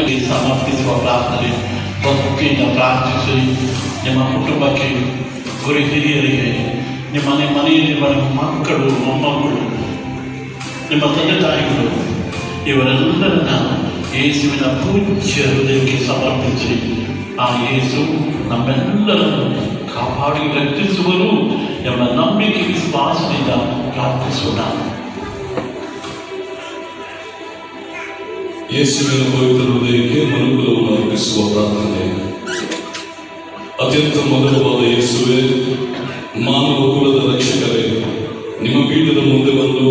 ಈ ಧರ್ಮಕ್ಕೆ ಸಮರ್ಪಿಸುವ ಪ್ರಾರ್ಥನೆ ಭಕ್ತಿಯಿಂದ ಪ್ರಾರ್ಥಿಸಿ ನಿಮ್ಮ ಕುಟುಂಬಕ್ಕೆ ಗುರಿ ಹಿರಿಯರಿಗೆ ನಿಮ್ಮ ಮನೆ ಮನೆಯಲ್ಲಿರುವ ನಿಮ್ಮ ಮಕ್ಕಳು ಮೊಮ್ಮಕ್ಕಳು ನಿಮ್ಮ ತಂದೆ ತಾಯಿಗಳು ಇವರೆಲ್ಲರನ್ನ ಯೇಸುವಿನ ಪೂಜ್ಯ ಹೃದಯಕ್ಕೆ ಸಮರ್ಪಿಸಿ ಆ ಯೇಸು ನಮ್ಮೆಲ್ಲರನ್ನು ಕಾಪಾಡಿ ರಕ್ಷಿಸುವರು ಎಂಬ ನಂಬಿಕೆ ವಿಶ್ವಾಸದಿಂದ ಪ್ರಾರ್ಥಿಸೋಣ ಯೇಸುವಿನ ಪವಿತ್ರ ಹೃದಯಕ್ಕೆ ಮನುಕುಲವನ್ನು ಅರ್ಪಿಸುವ ಪ್ರಾರ್ಥನೆ. ಅತ್ಯಂತ ಮಧುರವಾದ ಯೇಸುವೆ, ಮಾನವ ಕುಲದ ರಕ್ಷಕರೇ, ನಿಮ್ಮ ಪೀಠದ ಮುಂದೆ ಬಂದು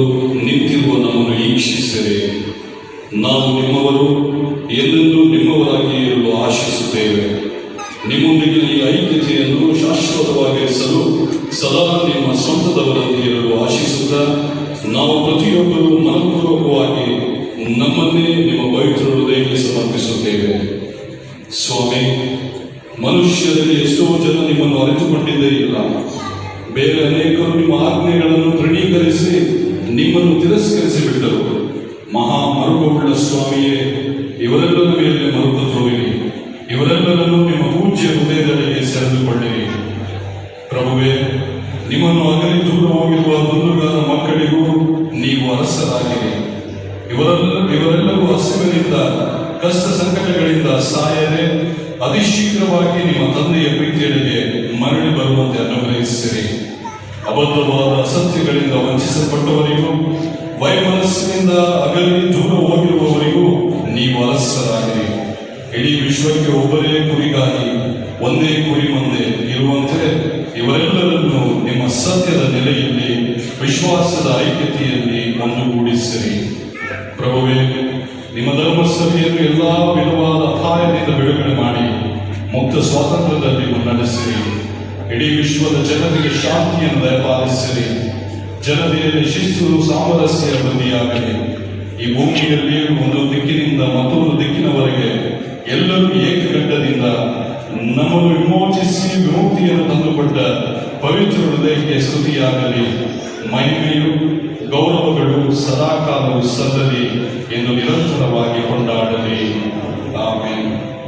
ನಿಂತಿರುವ ನಮ್ಮನ್ನು ಈಕ್ಷಿಸಿರಿ ನಾವು ನಿಮ್ಮವರು, ಎಲ್ಲೆಂದೂ ನಿಮ್ಮವರಾಗಿ ಇರಲು ಆಶಿಸುತ್ತೇವೆ. ನಿಮ್ಮೊಂದಿಗೆ ಈ ಐಕ್ಯತೆಯನ್ನು ಶಾಶ್ವತವಾಗಿರಿಸಲು ಸದಾ ನಿಮ್ಮ ಸ್ವಂತದವರಲ್ಲಿ ಇರಲು ನಾವು ಪ್ರತಿಯೊಬ್ಬರು ಮನಪೂರ್ವಕವಾಗಿ ನಮ್ಮನ್ನೇ ನಿಮ್ಮ ಸ್ವಾಮಿ, ಮನುಷ್ಯರಲ್ಲಿ ಎಷ್ಟೋ ಜನ ನಿಮ್ಮನ್ನು ಅರಿತುಕೊಂಡಿದ್ದೇ ಇಲ್ಲ ಬೇರೆ ಅನೇಕರು ನಿಮ್ಮ ಆಜ್ಞೆಗಳನ್ನು ತೃಣೀಕರಿಸಿ ನಿಮ್ಮನ್ನು ತಿರಸ್ಕರಿಸಿ ಬಿಟ್ಟರು. ಮಹಾ ಮರುಗುಳ್ಳ ಸ್ವಾಮಿಯೇ, ಇವರೆಲ್ಲರ ಮೇಲೆ ಮರುಕು ತೋರಿರಿ. ಇವರೆಲ್ಲರನ್ನು ನಿಮ್ಮ ಪೂಜ್ಯ ಹೃದಯದಲ್ಲಿ ಸೆಳೆದುಕೊಳ್ಳಿರಿ ಪ್ರಭುವೇ, ನಿಮ್ಮನ್ನು ಅಗಲಿ ದೂರ ಹೋಗಿರುವ ದುಂದುಗಾರ ಮಕ್ಕಳಿಗೂ ನೀವು ಅರಸರಾಗಿರಿ. ಇವರೆಲ್ಲ, ಇವರೆಲ್ಲರೂ ಹಸಿವಿನಿಂದ ಕಷ್ಟ ಸಂಕಟಗಳಿಂದ ಸಾಯದೆ, ಅತಿಶೀಘ್ರವಾಗಿ ನಿಮ್ಮ ತಂದೆಯ ಪ್ರೀತಿಯಡೆಗೆ ಮರಳಿ ಬರುವಂತೆ ಅನುಗ್ರಹಿಸಿರಿ. ಅಬದ್ಧವಾದ ಅಸತ್ಯಗಳಿಂದ ವಂಚಿಸಲ್ಪಟ್ಟವರಿಗೂ, ವೈಮನಸ್ಸಿನಿಂದ ಅಗಲಿ ದೂರ ಹೋಗಿರುವವರಿಗೂ ನೀವು ಅಲಸ್ಸರಾಗಿರಿ ಇಡೀ ವಿಶ್ವಕ್ಕೆ ಒಬ್ಬರೇ ಕುರಿಗಾಗಿ, ಒಂದೇ ಕುರಿ ಮುಂದೆ ಇರುವಂತೆ ಇವರೆಲ್ಲರನ್ನು ನಿಮ್ಮ ಸತ್ಯದ ನೆಲೆಯಲ್ಲಿ, ವಿಶ್ವಾಸದ ಐಕ್ಯತೆಯಲ್ಲಿ ಒಂದುಗೂಡಿಸಿರಿ. ಪ್ರಭುವೇ ನಿಮ್ಮ ಧರ್ಮಸಭೆಯನ್ನು ಎಲ್ಲ ವಿಧವಾದ ಅಪಾಯದಿಂದ ಬಿಡುಗಡೆ ಮಾಡಿ, ಮುಕ್ತ ಸ್ವಾತಂತ್ರ್ಯದಲ್ಲಿ ಮುನ್ನಡೆಸಿರಿ. ಇಡೀ ವಿಶ್ವದ ಜನತೆಗೆ ಶಾಂತಿಯನ್ನು ದಯಪಾಲಿಸಿರಿ. ಜನತೆಯಲ್ಲಿ ಶಿಸ್ತು, ಸಾಮರಸ್ಯ, ವೃದ್ಧಿಯಾಗಲಿ. ಈ ಭೂಮಿಯಲ್ಲಿ ಒಂದು ದಿಕ್ಕಿನಿಂದ ಮತ್ತೊಂದು ದಿಕ್ಕಿನವರೆಗೆ ಎಲ್ಲರೂ ಏಕಘಟ್ಟದಿಂದ ನಮ್ಮನ್ನು ವಿಮೋಚಿಸಿ ವಿಮುಕ್ತಿಯನ್ನು ತಂದುಕೊಟ್ಟ ಪವಿತ್ರ ಹೃದಯಕ್ಕೆ ಸ್ತುತಿಯಾಗಲಿ. ಮಹಿಮೆಯು ಗೌರವಗಳು ಸದಾಕಾಲವು ಸಲ್ಲಲಿ ಎಂದು ನಿರಂತರವಾಗಿ ಕೊಂಡಾಡಲಿ. ಆಮೇಲೆ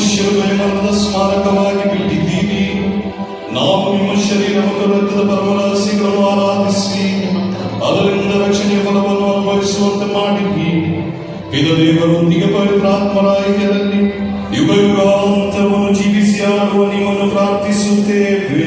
ಮನುಷ್ಯರು ನಯಮರದ ಸ್ಮಾರಕವಾಗಿ ಬಿಟ್ಟಿದ್ದೀರಿ. ನಾವು ನಿಮ್ಮ ಶರೀರ ಮತ್ತು ರಕ್ತದ ಪರಮರಾಶಿಗಳನ್ನು ಆರಾಧಿಸಿ, ಅದರಿಂದ ರಕ್ಷಣೆಯ ಫಲವನ್ನು ಅನುಭವಿಸುವಂತೆ ಮಾಡಿದ್ವಿ ಇದು ದೇವರೊಂದಿಗೆ ಪವಿತ್ರಾತ್ಮರಾಯಕದಲ್ಲಿ ಯುಗಯುಗಾಂತರವನ್ನು ಜೀವಿಸಿ ಆಡುವ ನಿಮ್ಮನ್ನು ಪ್ರಾರ್ಥಿಸುತ್ತೇವೆ.